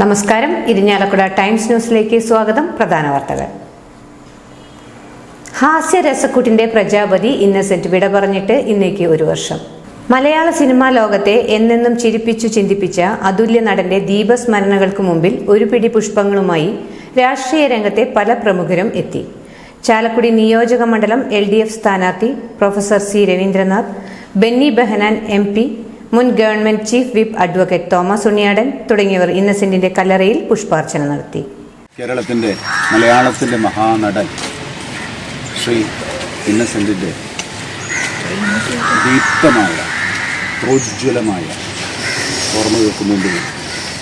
നമസ്കാരം. ഇരിഞ്ഞാലക്കുട ടൈംസ് ന്യൂസിലേക്ക് സ്വാഗതം. പ്രധാന വാർത്തകൾ. ഹാസ്യരസക്കൂട്ടിന്റെ പ്രജാപതി ഇന്നസെന്റ് വിട പറഞ്ഞിട്ട് ഇന്നേക്ക് ഒരു വർഷം. മലയാള സിനിമാ ലോകത്തെ എന്നെന്നും ചിരിപ്പിച്ചു ചിന്തിപ്പിച്ച അതുല്യ നടന്റെ ദീപസ്മരണകൾക്ക് മുമ്പിൽ ഒരു പിടി പുഷ്പങ്ങളുമായി രാഷ്ട്രീയ രംഗത്തെ പല പ്രമുഖരും എത്തി. ചാലക്കുടി നിയോജക മണ്ഡലം എൽ ഡി എഫ് സ്ഥാനാർത്ഥി professor C Raveendranath Benny Behanan M P മുൻ government chief whip advocate Thomas Unniyadan തുടങ്ങിയവർ ഇന്നസെന്റിന്റെ കല്ലറയിൽ പുഷ്പാർച്ചന നടത്തി. കേരളത്തിന്റെ മലയാളത്തിന്റെ മഹാനടൻ ശ്രീ ഇന്നസെന്റിന്റെ ദീപ്തമായ പ്രോജ്വലമായ ഓർമ്മകൾക്ക് മുമ്പിൽ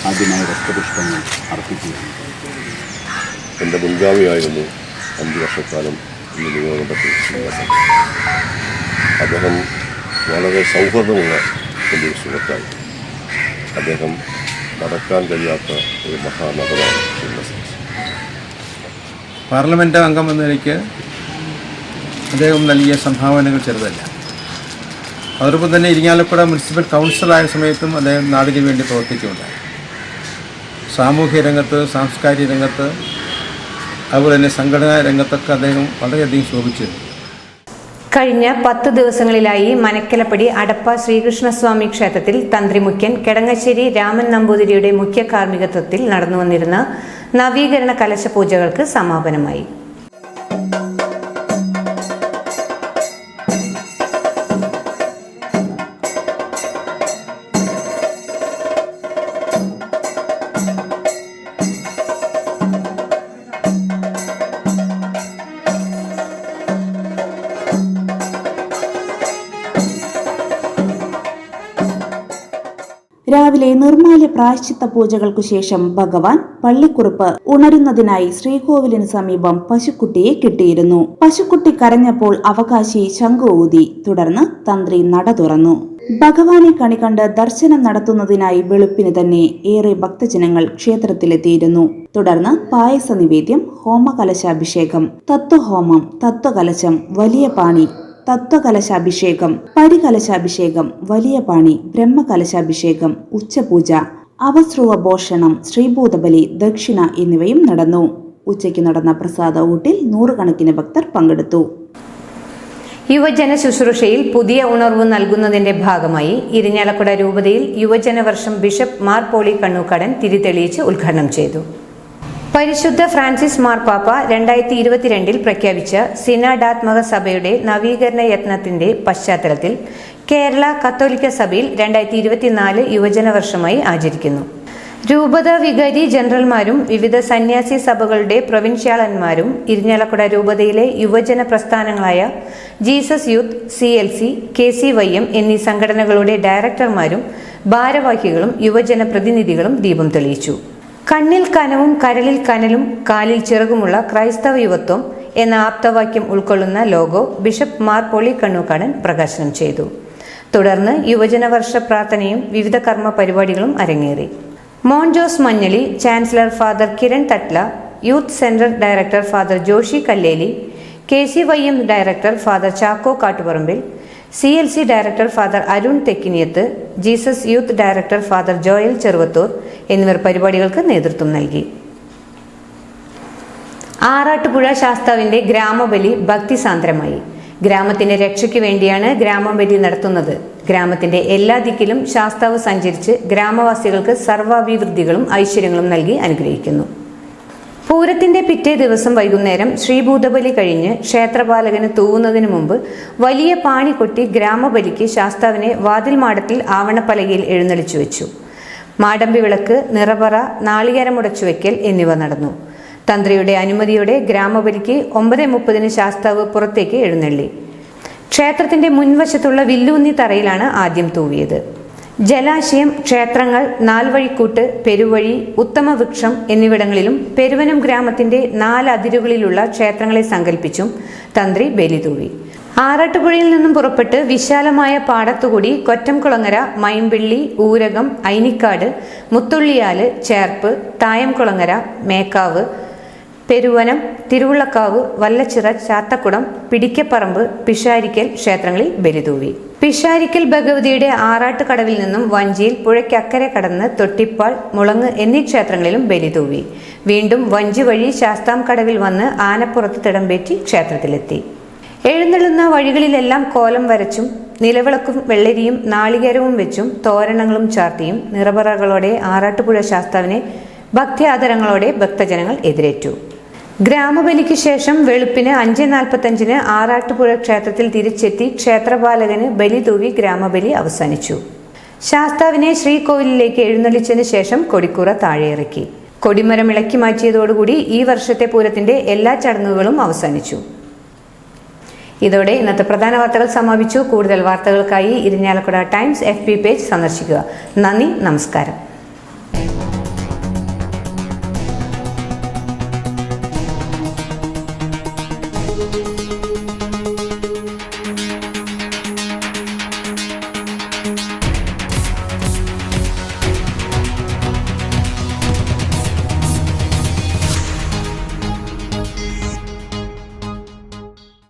ആദ്യമായി രക്തപുഷ്പങ്ങൾ അർപ്പിക്കുകയാണ്. എന്റെ മുൻഗാമിയായിരുന്നു അഞ്ച് വർഷക്കാലം ഈ നിയോഗം പറ്റി. അദ്ദേഹം വളരെ സൗഹൃദമുള്ള എന്റെ ഒരു സുഹൃത്തായി. അദ്ദേഹം നടക്കാൻ കഴിയാത്ത ഒരു മഹാനഗരമാണ് പാർലമെന്റ് അംഗം എന്ന നിലയ്ക്ക് അദ്ദേഹം നൽകിയ സംഭാവനകൾ ചെറുതല്ല. അതോടൊപ്പം തന്നെ ഇരിങ്ങാലക്കുട മുനിസിപ്പൽ കൗൺസിലറായ സമയത്തും അദ്ദേഹം നാടിന് വേണ്ടി പ്രവർത്തിക്കുകയുണ്ടായി. സാമൂഹ്യ രംഗത്ത് സാംസ്കാരിക രംഗത്ത് അതുപോലെ തന്നെ സംഘടനാ രംഗത്തൊക്കെ അദ്ദേഹം വളരെയധികം ശോഭിച്ചിരുന്നു. കഴിഞ്ഞ പത്ത് ദിവസങ്ങളിലായി മനക്കലപ്പടി അടപ്പ ശ്രീകൃഷ്ണസ്വാമി ക്ഷേത്രത്തിൽ തന്ത്രി മുഖ്യൻ കെടങ്ങശ്ശേരി രാമൻ നമ്പൂതിരിയുടെ മുഖ്യ കാർമ്മികത്വത്തിൽ നടന്നുവന്നിരുന്ന നവീകരണ കലശ പൂജകൾക്ക് സമാപനമായി. രാവിലെ നിർമാല്യ പ്രായശ്ചിത്ത പൂജകൾക്കു ശേഷം ഭഗവാൻ പള്ളിക്കുറിപ്പ് ഉണരുന്നതിനായി ശ്രീകോവിലിന് സമീപം പശുക്കുട്ടിയെ കിട്ടിയിരുന്നു. പശുക്കുട്ടി കരഞ്ഞപ്പോൾ അവകാശി ശംഖു ഊതി. തുടർന്ന് തന്ത്രി നട തുറന്നു. ഭഗവാനെ കണികണ്ട് ദർശനം നടത്തുന്നതിനായി വെളുപ്പിന് തന്നെ ഏറെ ഭക്തജനങ്ങൾ ക്ഷേത്രത്തിലെത്തിയിരുന്നു. തുടർന്ന് പായസ നിവേദ്യം ഹോമകലശാഭിഷേകം തത്വഹോമം തത്വകലശം വലിയ പാണി തത്വകലശാഭിഷേകം പരികലശാഭിഷേകം വലിയ പാണി ബ്രഹ്മകലശാഭിഷേകം ഉച്ചപൂജ അവസ്രുവ ഭോഷണം ശ്രീഭൂതബലി ദക്ഷിണ എന്നിവയും നടന്നു. ഉച്ചയ്ക്ക് നടന്ന പ്രസാദ ഊട്ടിൽ നൂറുകണക്കിന് ഭക്തർ പങ്കെടുത്തു. യുവജന ശുശ്രൂഷയിൽ പുതിയ ഉണർവ് നൽകുന്നതിന്റെ ഭാഗമായി ഇരിഞ്ഞാലക്കുട രൂപതയിൽ യുവജന വർഷം ബിഷപ്പ് മാർ പോളി കണ്ണൂക്കാടൻ തിരിതെളിയിച്ച് ഉദ്ഘാടനം ചെയ്തു. പരിശുദ്ധ ഫ്രാൻസിസ് മാർപ്പാപ്പ രണ്ടായിരത്തി ഇരുപത്തിരണ്ടിൽ പ്രഖ്യാപിച്ച സിനാഡാത്മക സഭയുടെ നവീകരണ യത്നത്തിന്റെ പശ്ചാത്തലത്തിൽ കേരള കത്തോലിക്ക സഭയിൽ രണ്ടായിരത്തി ഇരുപത്തിനാല് യുവജന വർഷമായി ആചരിക്കുന്നു. രൂപത വികാരി ജനറൽമാരും വിവിധ സന്യാസി സഭകളുടെ പ്രൊവിൻഷ്യാളന്മാരും ഇരിഞ്ഞാലക്കുട രൂപതയിലെ യുവജന പ്രസ്ഥാനങ്ങളായ Jesus youth C L C K C Y M എന്നീ സംഘടനകളുടെ ഡയറക്ടർമാരും ഭാരവാഹികളും യുവജന പ്രതിനിധികളും ദീപം തെളിയിച്ചു. കണ്ണിൽ കനവും കരളിൽ കനലും കാലിൽ ചിറകുമുള്ള ക്രൈസ്തവ യുവത്വം എന്ന ആപ്തവാക്യം ഉൾക്കൊള്ളുന്ന logo bishop Mar poly Kannookadan പ്രകാശനം ചെയ്തു. തുടർന്ന് യുവജന വർഷ പ്രാർത്ഥനയും വിവിധ കർമ്മ പരിപാടികളും അരങ്ങേറി. Mon Jose Manjaly chancellor father Kiran Thatla youth centre director father Joshy Kalleli K C Y M director father Chacko Kattuparambil C L C director father Arun Thekkiniyath Jesus youth director father Joel Cheruvathur എന്നിവർ പരിപാടികൾക്ക് നേതൃത്വം നൽകി. ആറാട്ടുപുഴ ശാസ്താവിന്റെ ഗ്രാമബലി ഭക്തിസാന്ദ്രമായി. ഗ്രാമത്തിന്റെ രക്ഷയ്ക്ക് വേണ്ടിയാണ് ഗ്രാമബലി നടത്തുന്നത്. ഗ്രാമത്തിന്റെ എല്ലാ ദിക്കിലും ശാസ്താവ് സഞ്ചരിച്ച് ഗ്രാമവാസികൾക്ക് സർവാഭിവൃദ്ധികളും ഐശ്വര്യങ്ങളും നൽകി അനുഗ്രഹിക്കുന്നു. പൂരത്തിന്റെ പിറ്റേ ദിവസം വൈകുന്നേരം ശ്രീഭൂതബലി കഴിഞ്ഞ് ക്ഷേത്രപാലകന് തൂവുന്നതിന് മുമ്പ് വലിയ പാണി കൊട്ടി ഗ്രാമബലിക്ക് ശാസ്താവിനെ വാതിൽ മാടത്തിൽ ആവണപ്പലകയിൽ എഴുന്നള്ളിച്ചു വെച്ചു. മാടമ്പി വിളക്ക് നിറപറ നാളികേരമുടച്ചു വയ്ക്കൽ എന്നിവ നടന്നു. തന്ത്രിയുടെ അനുമതിയോടെ ഗ്രാമബലിക്ക് ഒമ്പത് മുപ്പതിന് ശാസ്താവ് പുറത്തേക്ക് എഴുന്നള്ളി. ക്ഷേത്രത്തിന്റെ മുൻവശത്തുള്ള വില്ലൂന്നി തറയിലാണ് ആദ്യം തൂവിയത്. ജലാശയം ക്ഷേത്രങ്ങൾ നാൽവഴിക്കൂട്ട് പെരുവഴി ഉത്തമവൃക്ഷം എന്നിവിടങ്ങളിലും പെരുവനം ഗ്രാമത്തിന്റെ നാല് അതിരുകളിലുള്ള ക്ഷേത്രങ്ങളെ സങ്കല്പിച്ചും തന്ത്രി ബലിതൂവി. ആറാട്ടുപുഴയിൽ നിന്നും പുറപ്പെട്ട് വിശാലമായ പാടത്തുകൂടി കൊറ്റംകുളങ്ങര മൈമ്പിള്ളി ഊരകം ഐനിക്കാട് മുത്തുള്ളിയാൽ ചേർപ്പ് തായംകുളങ്ങര മേക്കാവ് പെരുവനം തിരുവുള്ളക്കാവ് വല്ലച്ചിറ ചാത്തക്കുടം പിടിക്കപ്പറമ്പ് പിഷാരിക്കൽ ക്ഷേത്രങ്ങളിൽ ബലിതൂവി. പിഷാരിക്കൽ ഭഗവതിയുടെ ആറാട്ട് കടവിൽ നിന്നും വഞ്ചിയിൽ പുഴയ്ക്കക്കരെ കടന്ന് തൊട്ടിപ്പാൾ മുളങ്ങ് എന്നീ ക്ഷേത്രങ്ങളിലും ബലിതൂവി. വീണ്ടും വഞ്ചി വഴി ശാസ്താം കടവിൽ വന്ന് ആനപ്പുറത്ത് തിടമ്പേറ്റി ക്ഷേത്രത്തിലെത്തി. എഴുന്നള്ളുന്ന വഴികളിലെല്ലാം കോലം വരച്ചും നിലവിളക്കും വെള്ളരിയും നാളികേരവും വെച്ചും തോരണങ്ങളും ചാർത്തിയും നിറപറകളോടെ ആറാട്ടുപുഴ ശാസ്താവിനെ ഭക്തി ആദരങ്ങളോടെ ഭക്തജനങ്ങൾ എതിരേറ്റു. ഗ്രാമബലിക്ക് ശേഷം വെളുപ്പിന് അഞ്ച് നാൽപ്പത്തഞ്ചിന് ആറാട്ടുപുഴ ക്ഷേത്രത്തിൽ തിരിച്ചെത്തി ക്ഷേത്രപാലകന് ബലി തൂവി ഗ്രാമബലി അവസാനിച്ചു. ശാസ്താവിനെ ശ്രീകോവിലിലേക്ക് എഴുന്നള്ളിച്ചതിന് ശേഷം കൊടിക്കൂറ താഴെയിറക്കി. കൊടിമരം ഇളക്കി മാറ്റിയതോടുകൂടി ഈ വർഷത്തെ പൂരത്തിന്റെ എല്ലാ ചടങ്ങുകളും അവസാനിച്ചു. ഇതോടെ ഇന്നത്തെ പ്രധാന വാർത്തകൾ സമാപിച്ചു. കൂടുതൽ വാർത്തകൾക്കായി ഇരിഞ്ഞാലക്കുട ടൈംസ് എഫ് പേജ് സന്ദർശിക്കുക. നന്ദി നമസ്കാരം.